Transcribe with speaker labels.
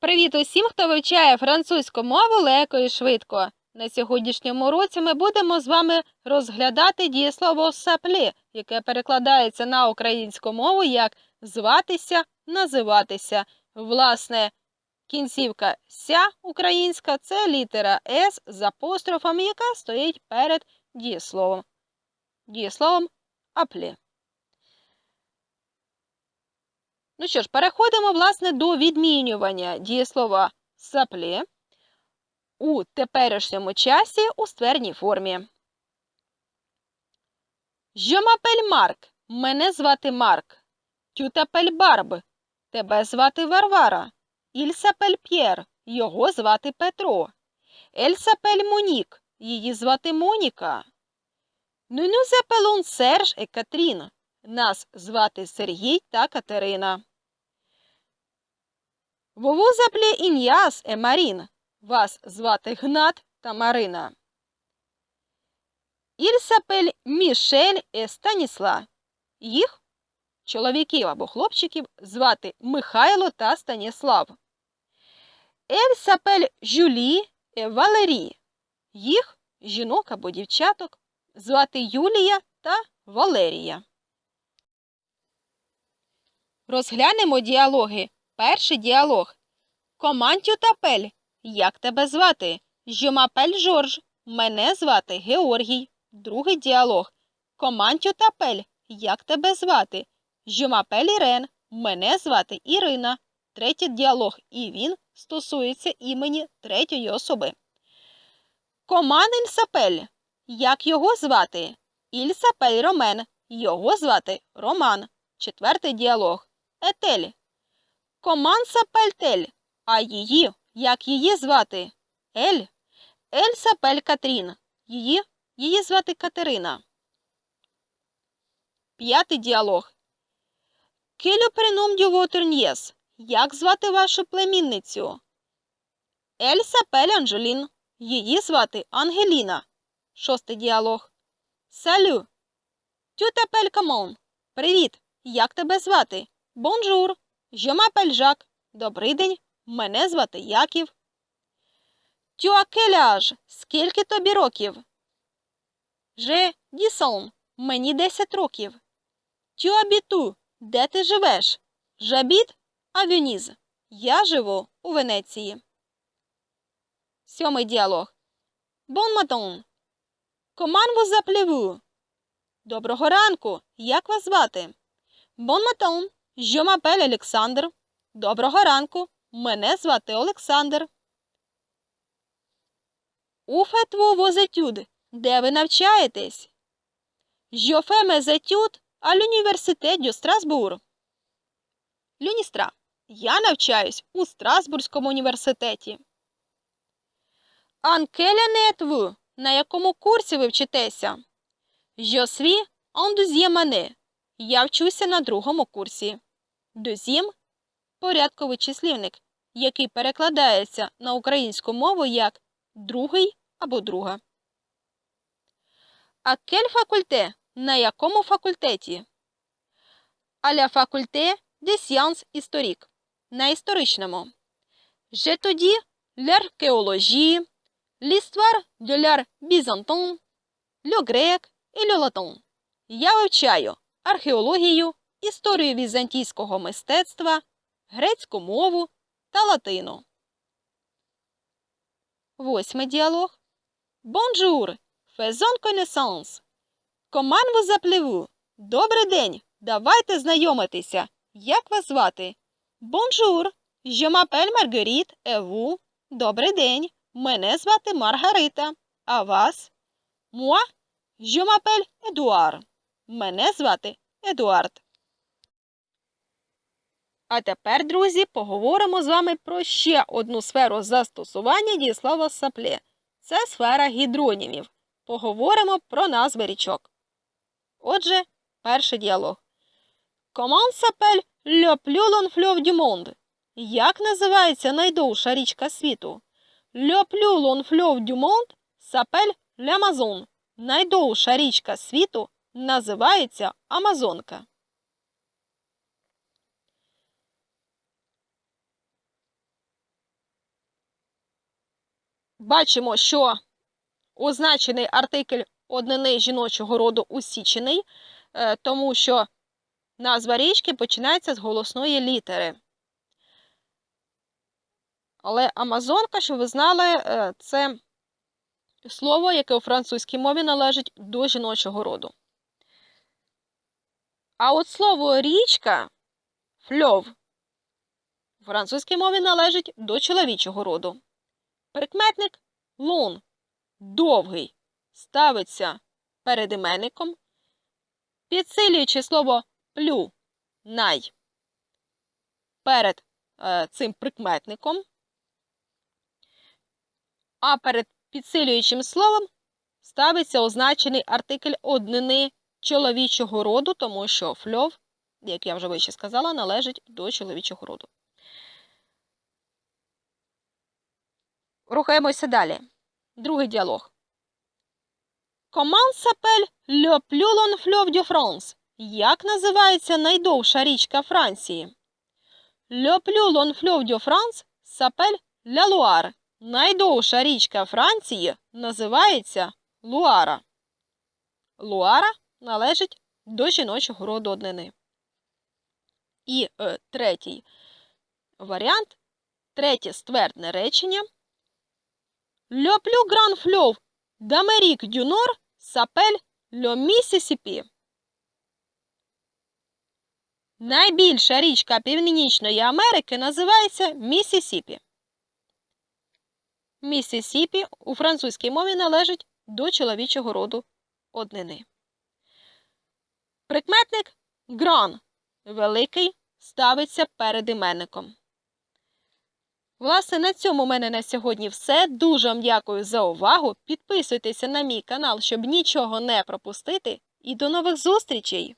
Speaker 1: Привіт усім, хто вивчає французьку мову легко і швидко. На сьогоднішньому уроці ми будемо з вами розглядати дієслово саплі, яке перекладається на українську мову як зватися, називатися. Власне, кінцівка ся українська це літера С з апострофом, яка стоїть перед дієсловом. Дієсловом аплі. Ну що ж, переходимо, власне, до відмінювання дієслова саплі у теперішньому часі у ствердній формі. M'appelle Марк. Мене звати Марк. T'appelles Барб. Тебе звати Варвара. S'appelle П'єр. Його звати Петро. S'appelle Монік. Її звати Моніка. Nous Серж і Катрін. Нас звати Сергій та Катерина. Vous appelez Ignace et Вас звати Гнат та Марина. S'appelle Мішель і Станісла. Їх, чоловіків або хлопчиків, звати Михайло та Станіслав. Elle s'appelle Julie і Валерій. Їх, жінок або дівчаток, звати Юлія та Валерія. Розглянемо діалоги. Перший діалог. Комантю тапель. Як тебе звати? Жомапель Жорж. Мене звати Георгій. Другий діалог. Комантю тапель. Як тебе звати? Жомапель Ірен. Мене звати Ірина. Третій діалог. І він стосується імені третьої особи. Коман Ільсапель. Як його звати? Ільсапель Ромен. Його звати Роман. Четвертий діалог. Етель. Коман Сапельтель. А її, як її звати? Ель? Ель Сапель Катрін. Її, її звати Катерина. П'ятий діалог. Келю вотерньєс. Як звати вашу племінницю? Ель Сапель Анжелін. Її звати Ангеліна. Шостий діалог. Салю. Тю тапель камон. Привіт. Як тебе звати? Бонжур. Je m'appelle Жак. Добрий день. Мене звати Яків. As? Скільки тобі років? Je дісон. Мені 10 років. Habites? Де ти живеш? À Venise. Я живу у Венеції. Сьомий діалог. Bon matin. Comment vous? Доброго ранку. Як вас звати? Bon matin. M'appelle Олександр. Доброго ранку. Мене звати Олександр. У фетву возетюд. Де ви навчаєтесь? Mes études à l'université de Люністра. Я навчаюсь у Страсбурзькому університеті. Анкеля На якому курсі ви вчитеся? Deuxième année. Я вчуся на другому курсі. Дозім порядковий числівник, який перекладається на українську мову як другий або друга. А кель факульте на якому факультеті? Аля факульте де сіанс історик на історичному. Же тоді l'archéologie, l'histoire de l'art byzantin, le grec і le latin. Я вивчаю археологію, історію візантійського мистецтва, грецьку мову та латину. Восьмий діалог. Бонжур. Фезон connaissance. Коман appelez-vous? Добрий день. Давайте знайомитися. Як вас звати? Бонжур. Marguerite. Et vous? Добрий день. Мене звати Маргарита. А вас? Je m'appelle Едуар. Мене звати Едуард. А тепер, друзі, поговоримо з вами про ще одну сферу застосування дієслова сапле. Це сфера гідронімів. Поговоримо про назви річок. Отже, перший діалог. Comment s'appelle le plus long fleuve du monde? Як називається найдовша річка світу? Le plus long fleuve du monde s'appelle l'Amazon. Найдовша річка світу називається Амазонка. бачимо, що означений артикль однини жіночого роду усічений, е, тому що назва річки починається з голосної літери. Але Амазонка, що ви знали, е, це слово, яке у французькій мові належить до жіночого роду. А от слово річка фльов у французькій мові належить до чоловічого роду. Прикметник лун довгий ставиться перед іменником, підсилюючи слово плю най перед е, цим прикметником, а перед підсилюючим словом ставиться означений артикль однини чоловічого роду, тому що фльов, як я вже вище сказала, належить до чоловічого роду. Рухаємося далі. Другий діалог. Comment s'appelle le plus long fleuve de France? Як називається найдовша річка Франції? Plus long fleuve de s'appelle la Loire. Найдовша річка Франції називається Луара. Луара належить до жіночого роду однини. І е, третій варіант, третє ствердне речення. Plus grand fleuve d'Amérique du Nord s'appelle. Найбільша річка Північної Америки називається Міссісіпі. Міссісіпі у французькій мові належить до чоловічого роду однини. Прикметник гран великий ставиться перед іменником. Власне, на цьому в мене на сьогодні все. Дуже вам дякую за увагу. Підписуйтеся на мій канал, щоб нічого не пропустити. І до нових зустрічей!